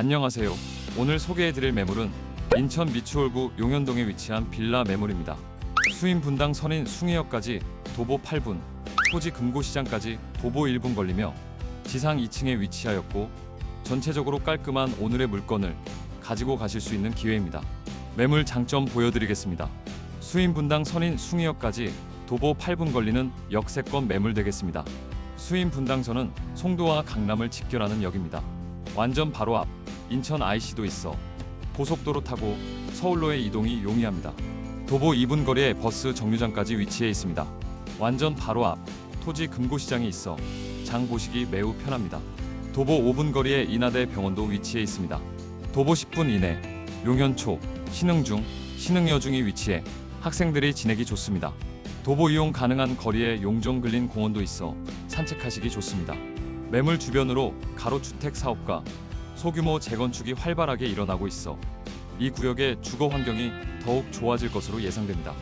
안녕하세요. 오늘 소개해드릴 매물은 인천 미추홀구 용현동에 위치한 빌라 매물입니다. 수인 분당 선인 숭이역까지 도보 8분, 토지 금고시장까지 도보 1분 걸리며 지상 2층에 위치하였고 전체적으로 깔끔한 오늘의 물건을 가지고 가실 수 있는 기회입니다. 매물 장점 보여드리겠습니다. 수인 분당 선인 숭이역까지 도보 8분 걸리는 역세권 매물 되겠습니다. 수인 분당선은 송도와 강남을 직결하는 역입니다. 완전 바로 앞 인천 IC도 있어 고속도로 타고 서울로의 이동이 용이합니다. 도보 2분 거리에 버스 정류장까지 위치해 있습니다. 완전 바로 앞 토지 금고시장이 있어 장 보시기 매우 편합니다. 도보 5분 거리에 인하대 병원도 위치해 있습니다. 도보 10분 이내 용현초, 신흥중, 신흥여중이 위치해 학생들이 지내기 좋습니다. 도보 이용 가능한 거리에 용종 근린 공원도 있어 산책하시기 좋습니다. 매물 주변으로 가로주택 사업과 소규모 재건축이 활발하게 일어나고 있어 이 구역의 주거 환경이 더욱 좋아질 것으로 예상됩니다.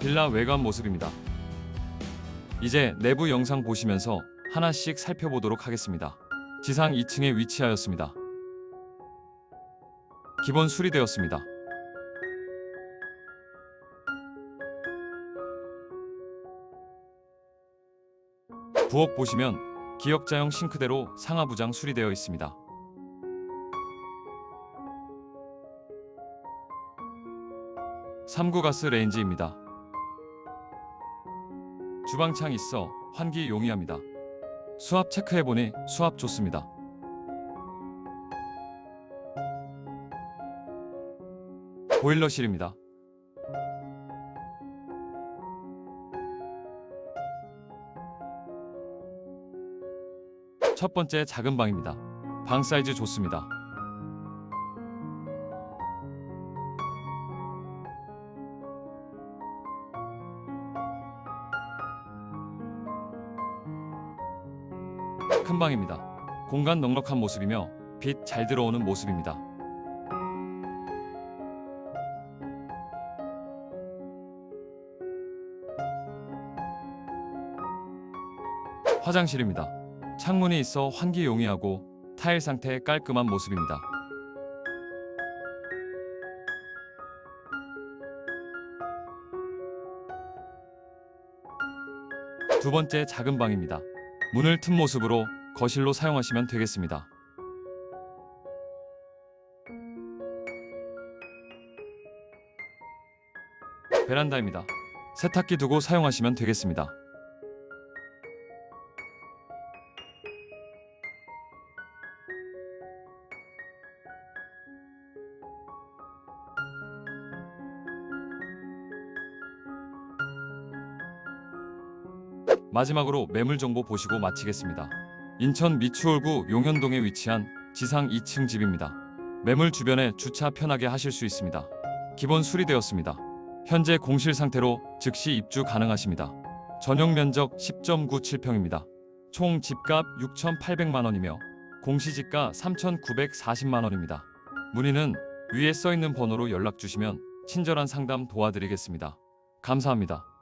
빌라 외관 모습입니다. 이제 내부 영상 보시면서 하나씩 살펴보도록 하겠습니다. 지상 2층에 위치하였습니다. 기본 수리되었습니다. 부엌 보시면 기역자형 싱크대로 상하부장 수리되어 있습니다. 삼구 가스 레인지입니다. 주방창 있어 환기 용이합니다. 수압 체크해보니 수압 좋습니다. 보일러실입니다. 첫 번째 작은 방입니다. 방 사이즈 좋습니다. 큰 방입니다. 공간 넉넉한 모습이며 빛 잘 들어오는 모습입니다. 화장실입니다. 창문이 있어 환기 용이하고 타일 상태 깔끔한 모습입니다. 두 번째 작은 방입니다. 문을 튼 모습으로 거실로 사용하시면 되겠습니다. 베란다입니다. 세탁기 두고 사용하시면 되겠습니다. 마지막으로 매물 정보 보시고 마치겠습니다. 인천 미추홀구 용현동에 위치한 지상 2층 집입니다. 매물 주변에 주차 편하게 하실 수 있습니다. 기본 수리되었습니다. 현재 공실 상태로 즉시 입주 가능하십니다. 전용 면적 10.97평입니다. 총 집값 6,800만 원이며 공시지가 3,940만 원입니다. 문의는 위에 써 있는 번호로 연락 주시면 친절한 상담 도와드리겠습니다. 감사합니다.